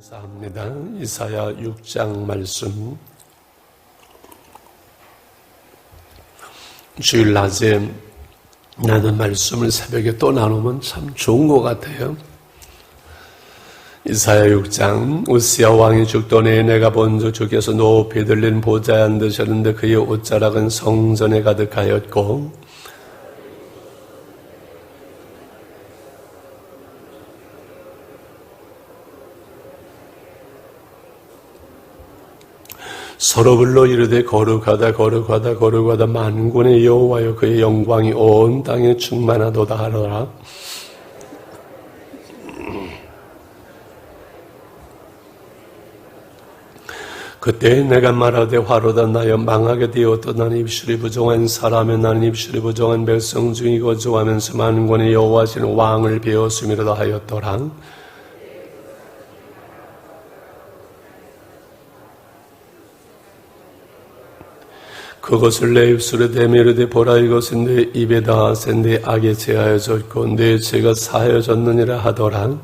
감사합니다. 이사야 6장 말씀. 주일 낮에 나는 말씀을 새벽에 또 나누면 참 좋은 것 같아요. 이사야 6장 우시아 왕이 해에 내가 본주 주께서 높이 들린 보좌에 앉으셨는데 그의 옷자락은 성전에 가득하였고 서로 불러 이르되 거룩하다 거룩하다 거룩하다. 만군의 여호와여 그의 영광이 온 땅에 충만하도다 하더라. 그때 내가 말하되 화로다 나여 망하게 되었다. 나는 입술이 부정한 사람의 나는 입술이 부정한 백성 중에 거주하면서 만군의 여호와시는 왕을 배웠음이라도 하였더라 그것을 내 입술에 대미르되 보라 이것은 내 입에 닿아서 내 악에 제하여졌고 내 죄가 사하여졌느니라 하더라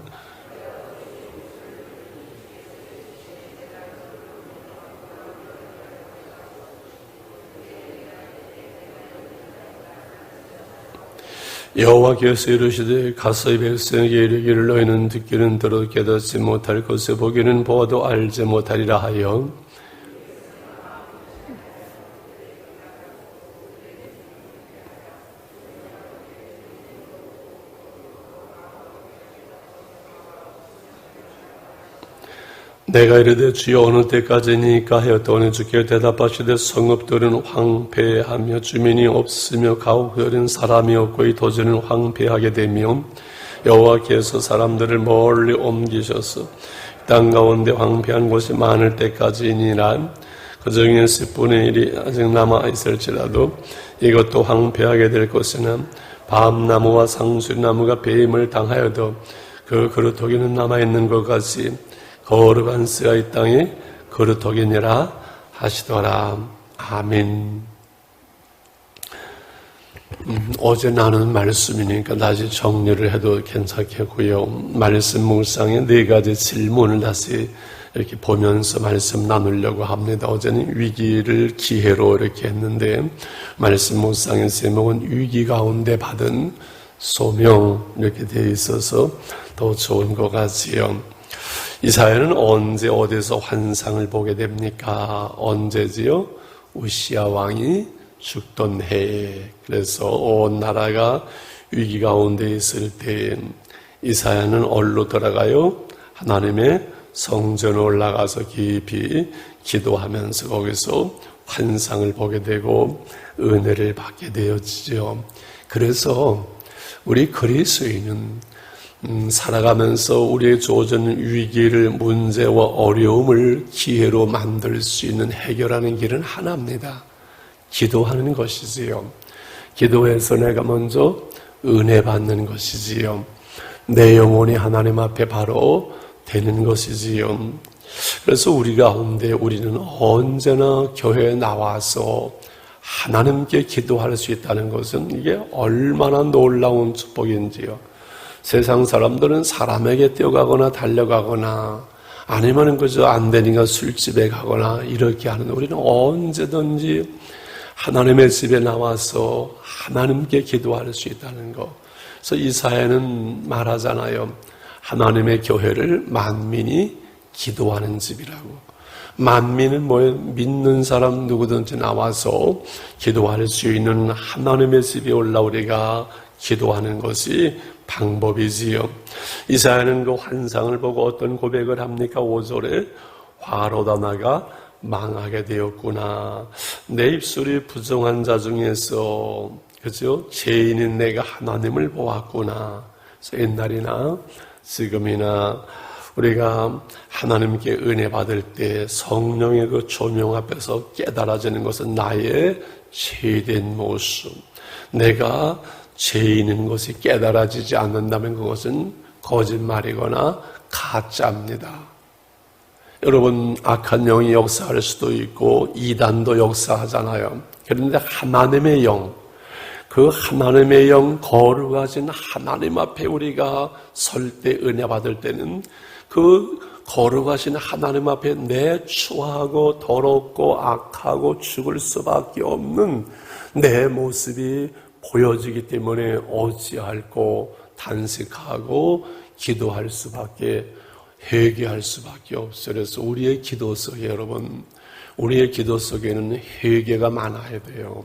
여호와께서 이르시되 가서 이 백성에게 이르기를 너희는 듣기는 들어 깨닫지 못할 것을 보기는 보아도 알지 못하리라 하여 내가 이르되 주여 어느 때까지니까 하였더니 주께 대답하시되 성읍들은 황폐하며 주민이 없으며 가옥들은 사람이 없고 이 도시는 황폐하게 되며 여호와께서 사람들을 멀리 옮기셔서 땅 가운데 황폐한 곳이 많을 때까지니라. 그 중에 10분의 1이 아직 남아 있을지라도 이것도 황폐하게 될 것이나 밤나무와 상수나무가 배임을 당하여도 그 그루터기는 남아 있는 것 같이 거룩한 쓰가 이 땅에 거룩하겠니라 하시더라. 아멘. 음, 어제 나눈 말씀이니까 다시 정리를 해도 괜찮겠고요. 말씀 묵상에 네 가지 질문을 다시 이렇게 보면서 말씀 나누려고 합니다. 어제는 위기를 기회로 이렇게 했는데 말씀 묵상의 제목은 위기 가운데 받은 소명 이렇게 되어 있어서 더 좋은 것 같지요. 이사야는 언제 어디서 환상을 보게 됩니까? 언제지요? 우시아 왕이 죽던 해에 그래서 온 나라가 위기 가운데 있을 때 이사야는 얼로 들어가요? 하나님의 성전에 올라가서 깊이 기도하면서 거기서 환상을 보게 되고 은혜를 받게 되었지요. 그래서 우리 그리스인은 음, 살아가면서 우리의 주어진 위기를 문제와 어려움을 기회로 만들 수 있는 해결하는 길은 하나입니다. 기도하는 것이지요. 기도해서 내가 먼저 은혜 받는 것이지요. 내 영혼이 하나님 앞에 바로 되는 것이지요. 그래서 우리 가운데 우리는 언제나 교회에 나와서 하나님께 기도할 수 있다는 것은 이게 얼마나 놀라운 축복인지요. 세상 사람들은 사람에게 뛰어가거나 달려가거나 아니면 그저 안 되니까 술집에 가거나 이렇게 하는데 우리는 언제든지 하나님의 집에 나와서 하나님께 기도할 수 있다는 것. 그래서 이사회는 말하잖아요. 하나님의 교회를 만민이 기도하는 집이라고. 만민은 뭐예요? 믿는 사람 누구든지 나와서 기도할 수 있는 하나님의 집에 올라 우리가 기도하는 것이 방법이지요. 이사야는 그 환상을 보고 어떤 고백을 합니까? 5절에 화로다 나가 망하게 되었구나. 내 입술이 부정한 자 중에서 그죠? 죄인인 내가 하나님을 보았구나. 그래서 옛날이나 지금이나 우리가 하나님께 은혜 받을 때 성령의 그 조명 앞에서 깨달아지는 것은 나의 죄된 모습. 내가 죄인인 것이 깨달아지지 않는다면 그것은 거짓말이거나 가짜입니다. 여러분, 악한 영이 역사할 수도 있고, 이단도 역사하잖아요. 그런데 하나님의 영, 그 하나님의 영, 거룩하신 하나님 앞에 우리가 설 때, 은혜 받을 때는 그 거룩하신 하나님 앞에 내 추하고 더럽고 악하고 죽을 수밖에 없는 내 모습이 보여지기 때문에 어찌할고 단식하고 기도할 수밖에 회개할 수밖에 없어요. 그래서 우리의 기도 속에 여러분 우리의 기도 속에는 회개가 많아야 돼요.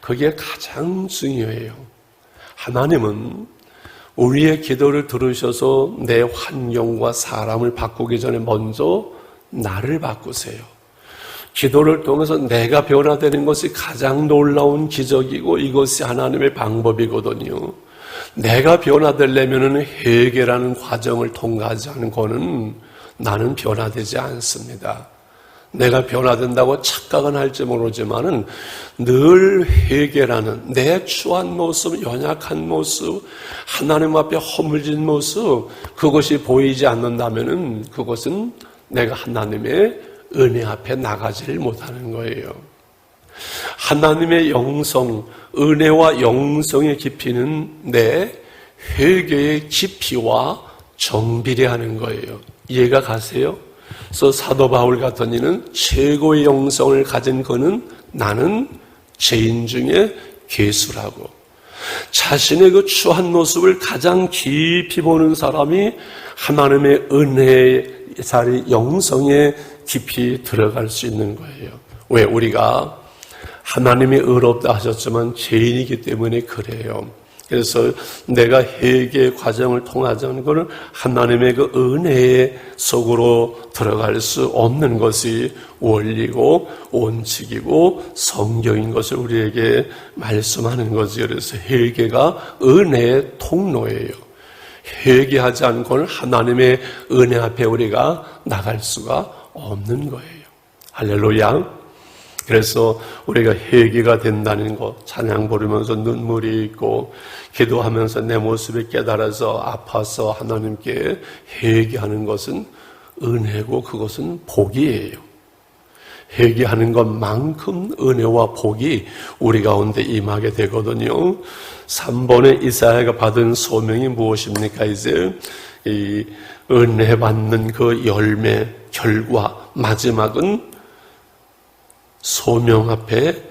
그게 가장 중요해요. 하나님은 우리의 기도를 들으셔서 내 환경과 사람을 바꾸기 전에 먼저 나를 바꾸세요. 기도를 통해서 내가 변화되는 것이 가장 놀라운 기적이고 이것이 하나님의 방법이거든요. 내가 변화되려면 회개라는 과정을 통과하지 않은 거는 나는 변화되지 않습니다. 내가 변화된다고 착각은 할지 모르지만은 늘 회개라는 내 추한 모습, 연약한 모습, 하나님 앞에 허물진 모습, 그것이 보이지 않는다면은 그것은 내가 하나님의 은혜 앞에 나가지를 못하는 거예요. 하나님의 영성, 은혜와 영성의 깊이는 내 회개의 깊이와 정비례하는 거예요. 이해가 가세요? 그래서 사도 바울 같은 이는 최고의 영성을 가진 그는 나는 죄인 중에 괴수라고. 자신의 그 추한 모습을 가장 깊이 보는 사람이 하나님의 은혜의 자리, 영성에 깊이 들어갈 수 있는 거예요. 왜? 우리가 하나님이 의롭다 하셨지만 죄인이기 때문에 그래요. 그래서 내가 회개 과정을 통하자는 것은 하나님의 그 은혜의 속으로 들어갈 수 없는 것이 원리고 원칙이고 성경인 것을 우리에게 말씀하는 거지. 그래서 회개가 은혜의 통로예요. 회개하지 않고는 하나님의 은혜 앞에 우리가 나갈 수가 없는 거예요. 할렐루야. 그래서 우리가 회개가 된다는 것, 찬양 부르면서 눈물이 있고, 기도하면서 내 모습을 깨달아서 아파서 하나님께 회개하는 것은 은혜고 그것은 복이에요. 회개하는 것만큼 은혜와 복이 우리 가운데 임하게 되거든요. 3번에 이사야가 받은 소명이 무엇입니까? 이제 이 은혜 받는 그 열매, 결과, 마지막은 소명 앞에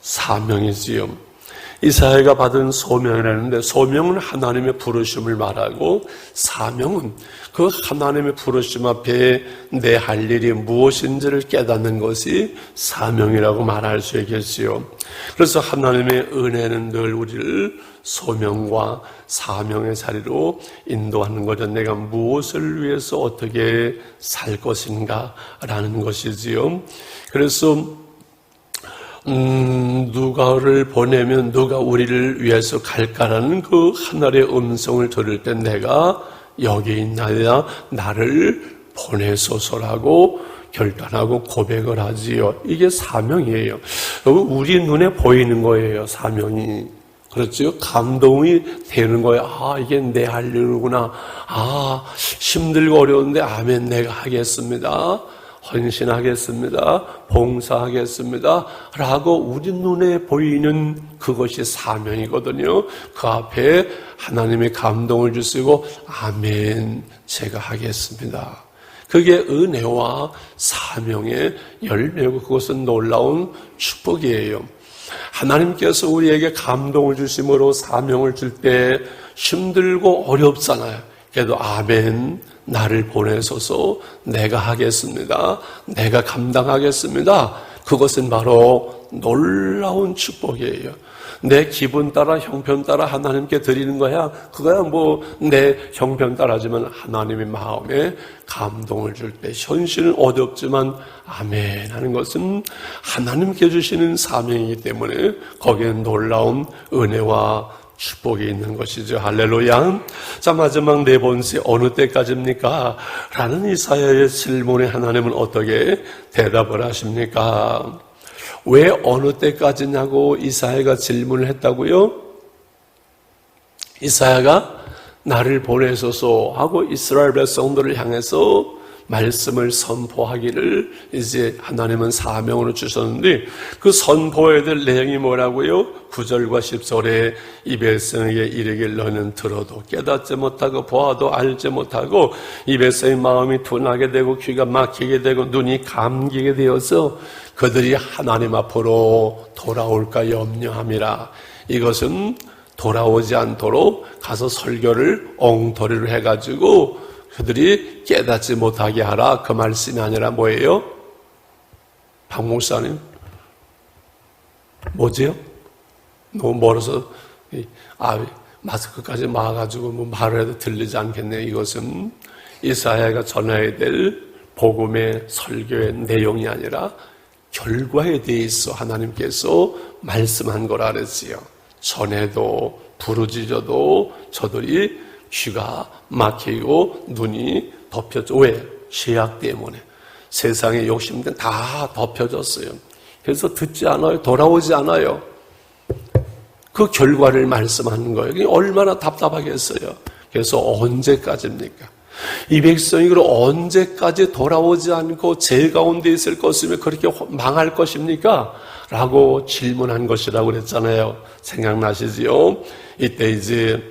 사명이지요. 이사야가 받은 소명이라는데 소명은 하나님의 부르심을 말하고 사명은 그 하나님의 부르심 앞에 내 할 일이 무엇인지를 깨닫는 것이 사명이라고 말할 수 있겠지요. 그래서 하나님의 은혜는 늘 우리를 소명과 사명의 자리로 인도하는 거죠. 내가 무엇을 위해서 어떻게 살 것인가라는 것이지요. 그래서 음, 누가를 보내면 누가 우리를 위해서 갈까라는 그 하늘의 음성을 들을 때 내가 여기 있나야 나를 보내소서라고 결단하고 고백을 하지요. 이게 사명이에요. 우리 눈에 보이는 거예요, 사명이. 그렇죠? 감동이 되는 거예요. 아, 이게 내 할 일이구나. 아, 힘들고 어려운데, 아멘, 내가 하겠습니다. 헌신하겠습니다. 봉사하겠습니다. 라고 우리 눈에 보이는 그것이 사명이거든요. 그 앞에 하나님의 감동을 주시고, 아멘, 제가 하겠습니다. 그게 은혜와 사명의 열매고 그것은 놀라운 축복이에요. 하나님께서 우리에게 감동을 주심으로 사명을 줄 때 힘들고 어렵잖아요. 그래도 아멘, 나를 보내소서 내가 하겠습니다. 내가 감당하겠습니다. 그것은 바로 놀라운 축복이에요. 내 기분 따라 형편 따라 하나님께 드리는 거야. 그거야 뭐 내 형편 따라지만 하나님의 마음에 감동을 줄 때 현실은 어렵지만 아멘 하는 것은 하나님께 주시는 사명이기 때문에 거기에 놀라운 은혜와 축복이 있는 것이죠. 할렐루야. 자, 마지막 네 번째, 어느 때까지입니까? 라는 이사야의 질문에 하나님은 어떻게 대답을 하십니까? 왜 어느 때까지냐고 이사야가 질문을 했다고요? 이사야가 나를 보내소서 하고 이스라엘 백성들을 향해서 말씀을 선포하기를 이제 하나님은 사명으로 주셨는데 그 선포해야 될 내용이 뭐라고요? 9절과 10절에 이 백성에게 이르길 너는 들어도 깨닫지 못하고 보아도 알지 못하고 이 백성의 마음이 둔하게 되고 귀가 막히게 되고 눈이 감기게 되어서 그들이 하나님 앞으로 돌아올까 염려함이라 이것은 돌아오지 않도록 가서 설교를 엉터리로 해가지고 그들이 깨닫지 못하게 하라 그 말씀이 아니라 뭐예요? 박 목사님 뭐지요? 너무 멀어서 아 마스크까지 막아가지고 뭐 말을 해도 들리지 않겠네 이것은 이사야가 전해야 될 복음의 설교의 내용이 아니라 결과에 대해서 하나님께서 말씀한 거라 그랬지요. 전에도 부르짖어도 저들이 귀가 막히고 눈이 덮여져. 왜? 죄악 때문에. 세상의 욕심들 다 덮여졌어요. 그래서 듣지 않아요. 돌아오지 않아요. 그 결과를 말씀하는 거예요. 얼마나 답답하겠어요. 그래서 언제까지입니까? 이 백성이 그럼 언제까지 돌아오지 않고 제 가운데 있을 것이면 그렇게 망할 것입니까? 라고 질문한 것이라고 그랬잖아요. 생각나시지요? 이때 이제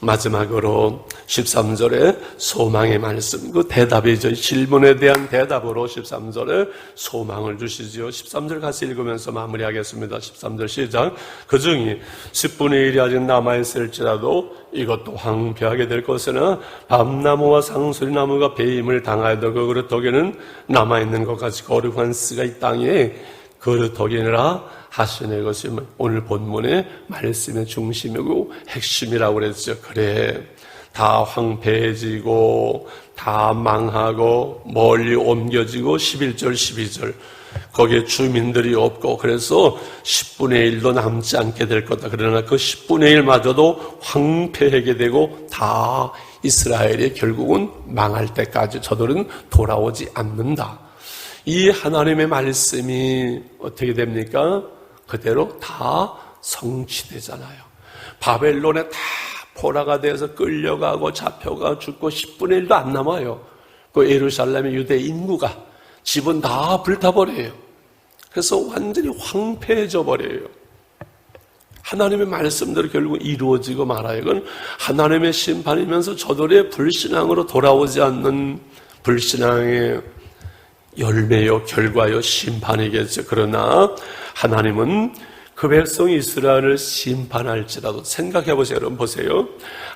마지막으로 13절에 소망의 말씀, 그 대답이죠. 질문에 대한 대답으로 13절에 소망을 주시지요. 13절 같이 읽으면서 마무리하겠습니다. 13절 시작. 그 중에 10분의 1이 아직 남아있을지라도 이것도 황폐하게 될 것이나 밤나무와 상수리나무가 배임을 당하여도 그 그릇 덕에는 남아있는 것 같이 거룩한 씨가 이 땅에 그릇 덕이니라 하시는 것이 오늘 본문의 말씀의 중심이고 핵심이라고 그랬죠. 그래. 다 황폐해지고, 다 망하고, 멀리 옮겨지고, 11절, 12절. 거기에 주민들이 없고, 그래서 10분의 1도 남지 않게 될 거다. 그러나 그 10분의 1마저도 황폐하게 되고, 다 이스라엘이 결국은 망할 때까지 저들은 돌아오지 않는다. 이 하나님의 말씀이 어떻게 됩니까? 그대로 다 성취되잖아요. 바벨론에 다 포라가 되어서 끌려가고 잡혀가 죽고 10분의 1도 안 남아요. 그 예루살렘의 유대 인구가 집은 다 불타버려요. 그래서 완전히 황폐해져 버려요. 하나님의 말씀대로 결국 이루어지고 말아요. 이건 하나님의 심판이면서 저들의 불신앙으로 돌아오지 않는 불신앙의 열매요, 결과요, 심판이겠죠. 그러나 하나님은 그 백성 이스라엘을 심판할지라도 생각해 보세요. 여러분 보세요.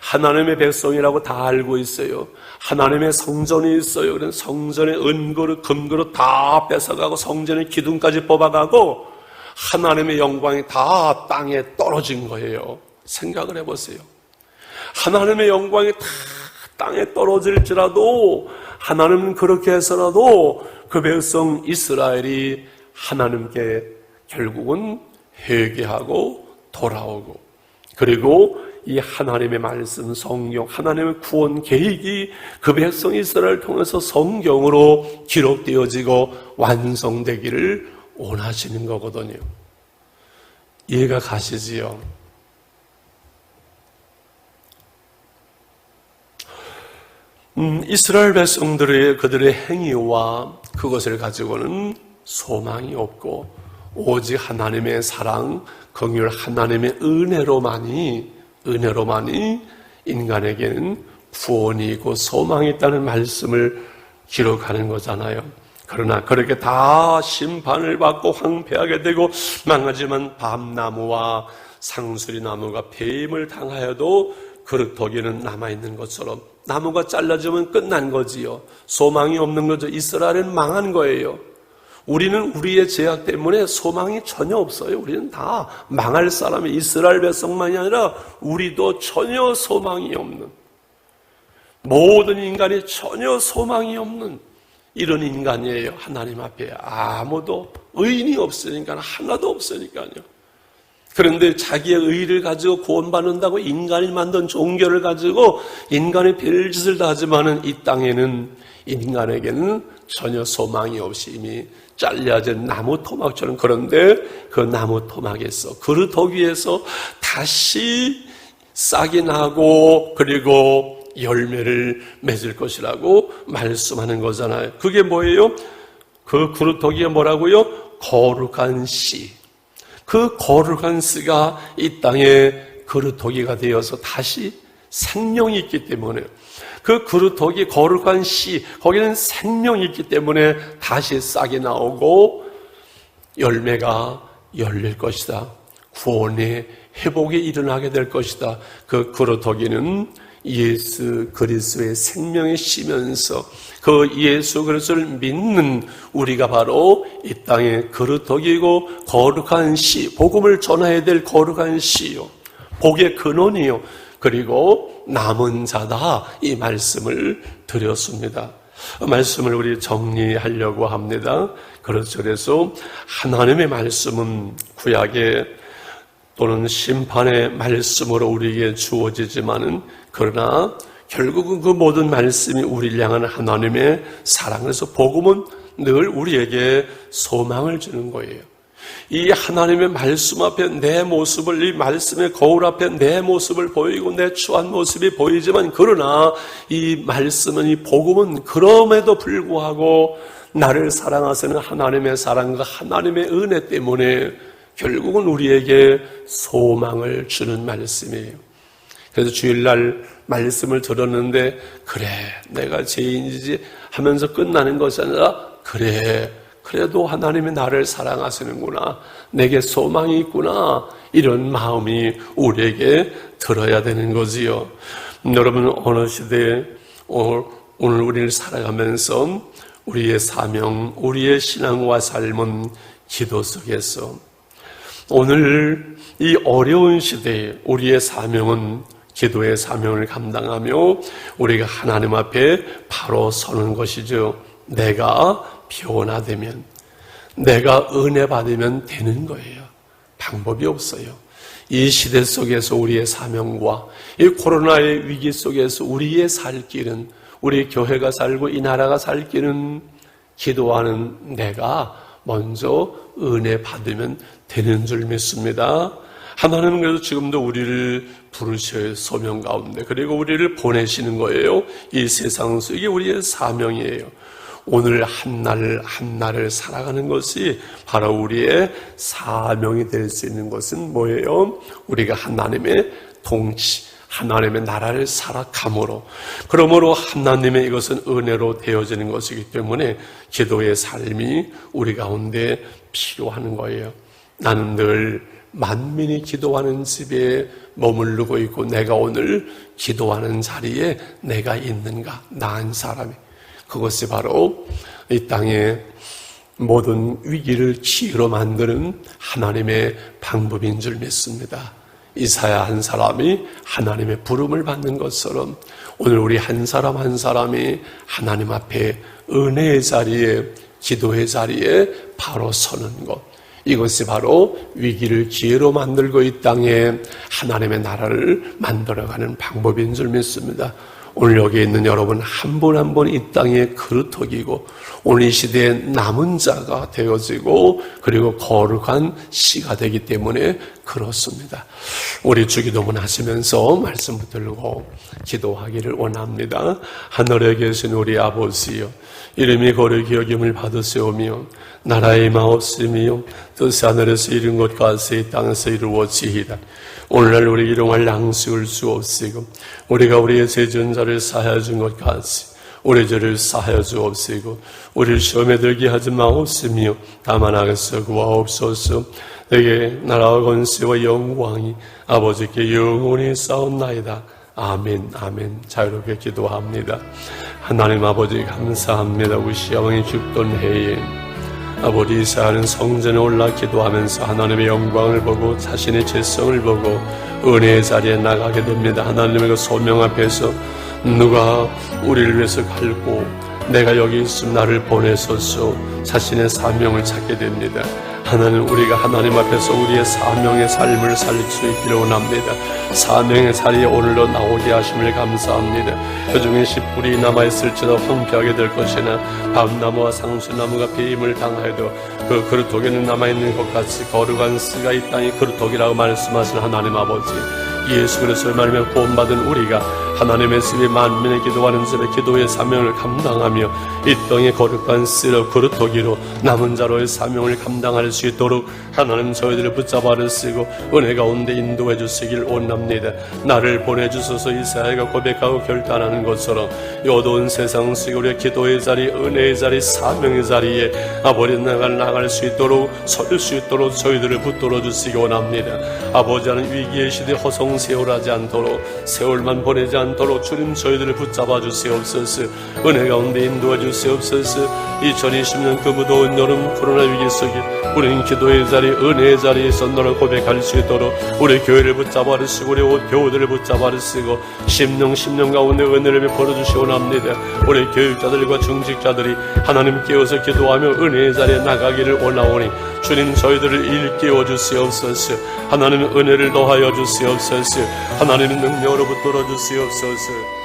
하나님의 백성이라고 다 알고 있어요. 하나님의 성전이 있어요. 그런 성전의 은그릇, 금그릇 다 뺏어가고 성전의 기둥까지 뽑아가고 하나님의 영광이 다 땅에 떨어진 거예요. 생각을 해 보세요. 하나님의 영광이 다 땅에 떨어질지라도 하나님은 그렇게 해서라도 그 백성 이스라엘이 하나님께 결국은 회개하고 돌아오고 그리고 이 하나님의 말씀 성경 하나님의 구원 계획이 그 백성 이스라엘을 통해서 성경으로 기록되어지고 완성되기를 원하시는 거거든요. 이해가 가시지요? 음, 이스라엘 백성들의 그들의 행위와 그것을 가지고는 소망이 없고 오직 하나님의 사랑, 긍휼 하나님의 은혜로만이 은혜로만이 인간에게는 구원이고 소망이 있다는 말씀을 기록하는 거잖아요. 그러나 그렇게 다 심판을 받고 황폐하게 되고 망하지만 밤나무와 상수리 나무가 폐임을 당하여도 그릇더기는 남아있는 것처럼 나무가 잘라지면 끝난 거지요. 소망이 없는 거죠. 이스라엘은 망한 거예요. 우리는 우리의 제약 때문에 소망이 전혀 없어요. 우리는 다 망할 사람이 이스라엘 백성만이 아니라 우리도 전혀 소망이 없는 모든 인간이 전혀 소망이 없는 이런 인간이에요. 하나님 앞에 아무도 의인이 없으니까 하나도 없으니까요. 그런데 자기의 의를 가지고 구원받는다고 인간이 만든 종교를 가지고 인간의 별짓을 다 하지만은 이 땅에는 인간에게는 전혀 소망이 없이 이미 잘려진 나무 토막처럼 그런데 그 나무 토막에서 그릇 위에서 다시 싹이 나고 그리고 열매를 맺을 것이라고 말씀하는 거잖아요. 그게 뭐예요? 그 그루터기가 뭐라고요? 거룩한 씨. 그 거룩한 씨가 이 땅에 그루터기가 되어서 다시 생명이 있기 때문에 그 그루터기 거룩한 씨 거기는 생명이 있기 때문에 다시 싹이 나오고 열매가 열릴 것이다. 구원의 회복이 일어나게 될 것이다. 그 그루터기는 예수 그리스도의 생명이 씨면서 그 예수 그리스도를 믿는 우리가 바로 이 땅의 그루터기고 거룩한 씨, 복음을 전해야 될 거룩한 씨요. 복의 근원이요. 그리고 남은 자다 이 말씀을 드렸습니다. 말씀을 우리 정리하려고 합니다. 그렇죠. 그래서 하나님의 말씀은 구약의 또는 심판의 말씀으로 우리에게 주어지지만은 그러나 결국은 그 모든 말씀이 우리를 향한 하나님의 사랑에서 복음은 늘 우리에게 소망을 주는 거예요. 이 하나님의 말씀 앞에 내 모습을 이 말씀의 거울 앞에 내 모습을 보이고 내 추한 모습이 보이지만 그러나 이 말씀은 이 복음은 그럼에도 불구하고 나를 사랑하시는 하나님의 사랑과 하나님의 은혜 때문에 결국은 우리에게 소망을 주는 말씀이에요. 그래서 주일날 말씀을 들었는데 그래 내가 죄인이지 하면서 끝나는 것이 아니라 그래 그래도 하나님이 나를 사랑하시는구나 내게 소망이 있구나 이런 마음이 우리에게 들어야 되는 거지요. 여러분 어느 시대에 오늘 우리를 살아가면서 우리의 사명, 우리의 신앙과 삶은 기도 속에서 오늘 이 어려운 시대에 우리의 사명은 기도의 사명을 감당하며 우리가 하나님 앞에 바로 서는 것이죠. 내가 변화되면, 내가 은혜 받으면 되는 거예요. 방법이 없어요. 이 시대 속에서 우리의 사명과 이 코로나의 위기 속에서 우리의 살 길은 우리 교회가 살고 이 나라가 살 길은 기도하는 내가 먼저 은혜 받으면 되는 줄 믿습니다. 하나님은 그래서 지금도 우리를 부르셔요. 소명 가운데. 그리고 우리를 보내시는 거예요. 이 세상 속에 우리의 사명이에요. 오늘 한날 한날을 살아가는 것이 바로 우리의 사명이 될 수 있는 것은 뭐예요? 우리가 하나님의 통치, 하나님의 나라를 살아감으로 그러므로 하나님의 이것은 은혜로 되어지는 것이기 때문에 기도의 삶이 우리 가운데 필요한 거예요. 나는 늘 만민이 기도하는 집에 머무르고 있고 내가 오늘 기도하는 자리에 내가 있는가 나은 사람이 그것이 바로 이 땅의 모든 위기를 기회로 만드는 하나님의 방법인 줄 믿습니다. 이사야 한 사람이 하나님의 부름을 받는 것처럼 오늘 우리 한 사람 한 사람이 하나님 앞에 은혜의 자리에 기도의 자리에 바로 서는 것. 이것이 바로 위기를 기회로 만들고 이 땅에 하나님의 나라를 만들어가는 방법인 줄 믿습니다. 오늘 여기 있는 여러분 한 분 한 분 이 땅의 그릇터기고 오늘 이 시대에 남은 자가 되어지고 그리고 거룩한 씨가 되기 때문에 그렇습니다. 우리 주기도문 하시면서 말씀 붙들고 기도하기를 원합니다. 하늘에 계신 우리 아버지여 이름이 거룩히 여김을 받으시오며 나라의 마옵시며 뜻이 하늘에서 이룬 것 같이 땅에서 이루어지이다. 오늘날 우리 일용할 양식을 주옵시고 우리가 우리의 죄전자를 사하여 준 것 같이 우리 죄를 사하여 주옵시고 우리를 시험에 들게 하지 마옵시며 다만 악에서 구하옵소서 내게 나라와 권세와 영광이 아버지께 영원히 싸운나이다. 아멘 아멘 자유롭게 기도합니다. 하나님 아버지 감사합니다. 우리 시어머니 죽던 해에 아버지 이사하는 성전에 올라 기도하면서 하나님의 영광을 보고 자신의 죄성을 보고 은혜의 자리에 나가게 됩니다. 하나님의 그 소명 앞에서 누가 우리를 위해서 갈고 내가 여기 있음 나를 보내소서 자신의 사명을 찾게 됩니다. 하나님 우리가 하나님 앞에서 우리의 사명의 삶을 살수 있기를 원합니다. 사명의 자리에 오늘도 나오게 하심을 감사합니다. 그중에 씨 뿌리 남아있을지도 황폐하게 될 것이나 밤나무와 상수나무가 배임을 당하여도 그 그릇 독에는 남아있는 것 같이 거룩한 씨가 이 땅의 그릇 독이라고 말씀하신 하나님 아버지 예수 그리스도의 말며 구원받은 우리가 하나님의 집에 만민의 기도하는 집에 기도의 사명을 감당하며 이 땅의 거룩한 씨로 그릇토기로 남은 자로의 사명을 감당할 수 있도록 하나님 저희들을 붙잡아 쓰고 은혜 가운데 인도해 주시길 원합니다. 나를 보내주소서 이사야가 고백하고 결단하는 것처럼 이 어두운 세상 우리의 기도의 자리, 은혜의 자리, 사명의 자리에 아버지 나갈 나갈 수 있도록 설 수 있도록 저희들을 붙들어 주시기 원합니다. 아버지 하는 위기의 시대 허송세월하지 않도록 세월만 보내지 않도록 주님 저희들을 붙잡아 주시옵소서 은혜 가운데 인도해 주시옵소서 2020년 그 무더운 여름 코로나 위기 속에 우리는 기도의 자리, 은혜의 자리에서 너를 고백할 수 있도록 우리 교회를 붙잡아 주시고 우리 옷 교우들을 붙잡아 주시고 심령 심령 가운데 은혜를 베풀어 주시기 원합니다. 우리 교육자들과 중직자들이 하나님 깨워서 기도하며 은혜의 자리에 나가기를 원하오니 주님 저희들을 일깨워 주시옵소서. 하나님 은혜를 더하여 주시옵소서. 하나님의 능력으로 붙들어 주시옵소서